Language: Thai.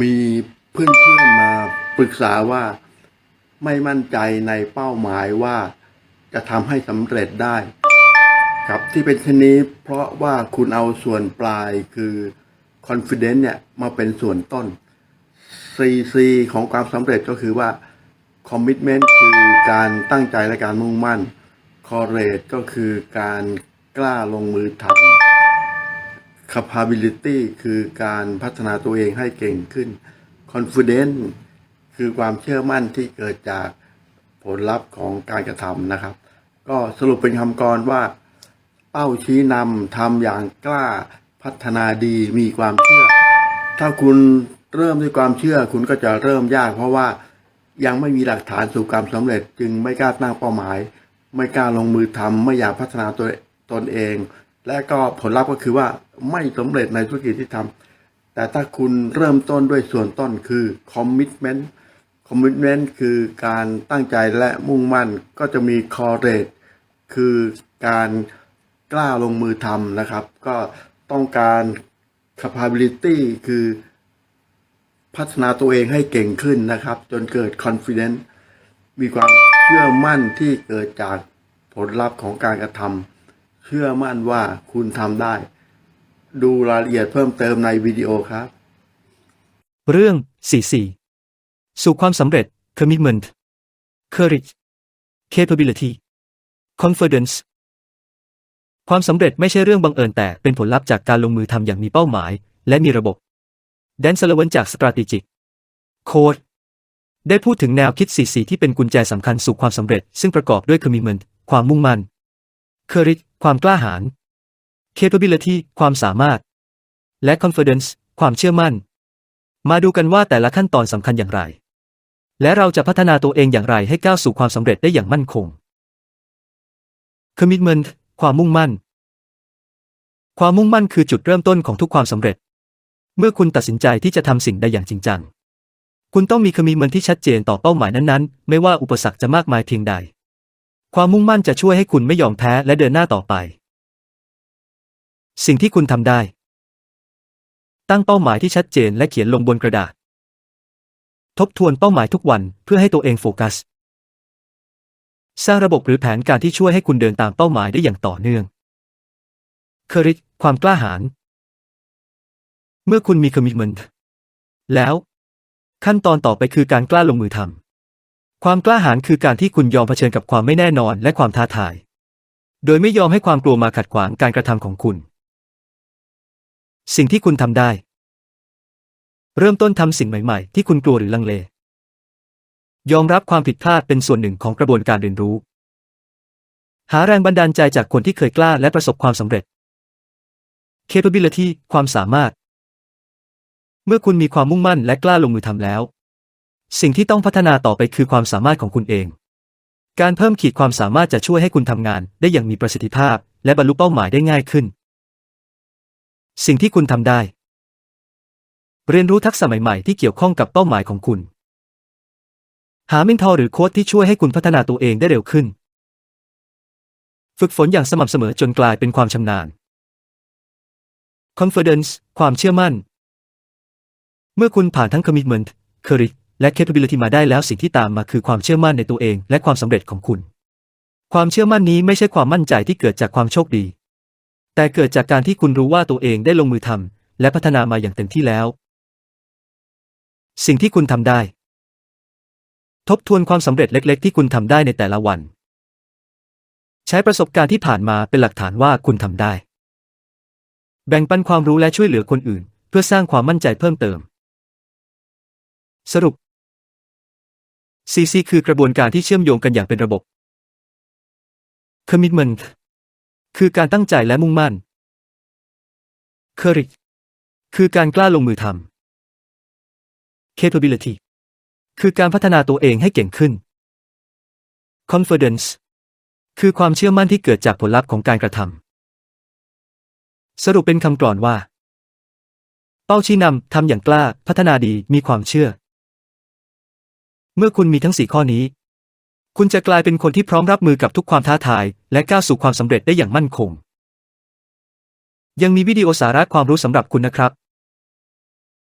มีเพื่อนๆมาปรึกษาว่าไม่มั่นใจในเป้าหมายว่าจะทำให้สำเร็จได้ ครับที่เป็นเช่นนี้เพราะว่าคุณเอาส่วนปลายคือ confidence เนี่ยมาเป็นส่วนต้น CC ของความสำเร็จก็คือว่า commitment คือการตั้งใจและการมุ่งมั่น courage ก็คือการกล้าลงมือทำ capability คือการพัฒนาตัวเองให้เก่งขึ้น confidence คือความเชื่อมั่นที่เกิดจากผลลัพธ์ของการกระทำนะครับ ก็สรุปเป็นคำกรว่า เป้าชี้นำทำอย่างกล้าพัฒนาดีมีความเชื่อ ถ้าคุณเริ่มด้วยความเชื่อคุณก็จะเริ่มยาก เพราะว่ายังไม่มีหลักฐานสู่ความสำเร็จ จึงไม่กล้าตั้งเป้าหมาย ไม่กล้าลงมือทำไม่อยากพัฒนาตัวตนเอง และก็ผลลัพธ์ก็คือว่าไม่สำเร็จในธุรกิจที่ทำแต่ถ้าคุณเริ่มต้นด้วยส่วนต้นคือ commitment commitment คือการตั้งใจและมุ่งมั่นก็จะมี courage คือการกล้าลงมือทำนะครับ ก็ต้องการ capability คือพัฒนาตัวเองให้เก่งขึ้นนะครับ จนเกิด confidence มีความเชื่อมั่นที่เกิดจากผลลัพธ์ของการกระทำ เชื่อมั่นว่าคุณทำได้ ดูรายละเอียดเพิ่มเติมในวิดีโอครับ เรื่อง 44 สู่ความสำเร็จ commitment courage capability confidence ความสำเร็จไม่ใช่เรื่องบังเอิญแต่เป็นผลลัพธ์จากการลงมือทำอย่างมีเป้าหมาย และมีระบบ แดนซ l ลเวนจาก strategic code ได้พูดถึงแนวคิด 44 ที่เป็นกุญแจสำคัญสู่ความสำเร็จ ซึ่งประกอบด้วย commitment ความมุ่งมั่น courage ความกล้าหาญ capability ความสามารถ และ confidence ความเชื่อมั่น มาดูกันว่าแต่ละขั้นตอนสำคัญอย่างไร และเราจะพัฒนาตัวเองอย่างไรให้ก้าวสู่ความสำเร็จได้อย่างมั่นคง commitment ความมุ่งมั่น ความมุ่งมั่นคือจุดเริ่มต้นของทุกความสำเร็จ เมื่อคุณตัดสินใจที่จะทำสิ่งใดอย่างจริงจัง คุณต้องมี commitment ที่ชัดเจนต่อเป้าหมายนั้นๆ ไม่ว่าอุปสรรคจะมากมายเพียงใด ความมุ่งมั่นจะช่วยให้คุณไม่ยอมแพ้และเดินหน้าต่อไป สิ่งที่คุณทำได้ ตั้งเป้าหมายที่ชัดเจนและเขียนลงบนกระดาษ ทบทวนเป้าหมายทุกวันเพื่อให้ตัวเองโฟกัส สร้างระบบหรือแผนการที่ช่วยให้คุณเดินตามเป้าหมายได้อย่างต่อเนื่อง c o u r a g ความกล้าหาญ เมื่อคุณมี commitment แล้ว ขั้นตอนต่อไปคือการกล้าลงมือทำ ความกล้าหาญคือการที่คุณยอมเผชิญกับความไม่แน่นอนและความท้าทาย โดยไม่ยอมให้ความกลัวมาขัดขวางการกระทำของคุณ สิ่งที่คุณทำได้ เริ่มต้นทำสิ่งใหม่ ๆ ที่คุณกลัวหรือลังเล ยอมรับความผิดพลาดเป็นส่วนหนึ่งของกระบวนการเรียนรู้ หาแรงบันดาลใจจากคนที่เคยกล้าและประสบความสำเร็จ capability ความสามารถ เมื่อคุณมีความมุ่งมั่นและกล้าลงมือทำแล้ว สิ่งที่ต้องพัฒนาต่อไปคือความสามารถของคุณเอง การเพิ่มขีดความสามารถจะช่วยให้คุณทำงานได้อย่างมีประสิทธิภาพ และบรรลุเป้าหมายได้ง่ายขึ้น สิ่งที่คุณทำได้ เรียนรู้ทักษะใหม่ๆที่เกี่ยวข้องกับเป้าหมายของคุณ หาเมนทอร์หรือโค้ชที่ช่วยให้คุณพัฒนาตัวเองได้เร็วขึ้น ฝึกฝนอย่างสม่ำเสมอจนกลายเป็นความชำนาญ confidence ความเชื่อมั่น เมื่อคุณผ่านทั้ง commitment courage และ capability มาได้แล้วสิ่งที่ตามมาคือความเชื่อมั่นในตัวเอง และความสำเร็จของคุณ ความเชื่อมั่นนี้ไม่ใช่ความมั่นใจที่เกิดจากความโชคดี แต่เกิดจากการที่คุณรู้ว่าตัวเองได้ลงมือทำและพัฒนามาอย่างเต็มที่แล้ว สิ่งที่คุณทำได้ ทบทวนความสำเร็จเล็ก ๆ ที่คุณทำได้ในแต่ละวัน ใช้ประสบการณ์ที่ผ่านมาเป็นหลักฐานว่าคุณทำได้ แบ่งปันความรู้และช่วยเหลือคนอื่น เพื่อสร้างความมั่นใจเพิ่มเติมสรุป CC คือกระบวนการที่เชื่อมโยงกันอย่างเป็นระบบ Commitment คือการตั้งใจและมุ่งมั่น Courage คือการกล้าลงมือทำ Capability คือการพัฒนาตัวเองให้เก่งขึ้น Confidence คือความเชื่อมั่นที่เกิดจากผลลัพธ์ของการกระทำ สรุปเป็นคำกลอนว่า เป้าชี้นำทำอย่างกล้า พัฒนาดี มีความเชื่อ เมื่อคุณมีทั้งสี่ข้อนี้ คุณจะกลายเป็นคนที่พร้อมรับมือกับทุกความท้าทาย และก้าวสู่ความสำเร็จได้อย่างมั่นคง ยังมีวิดีโอสาระความรู้สำหรับคุณนะครับ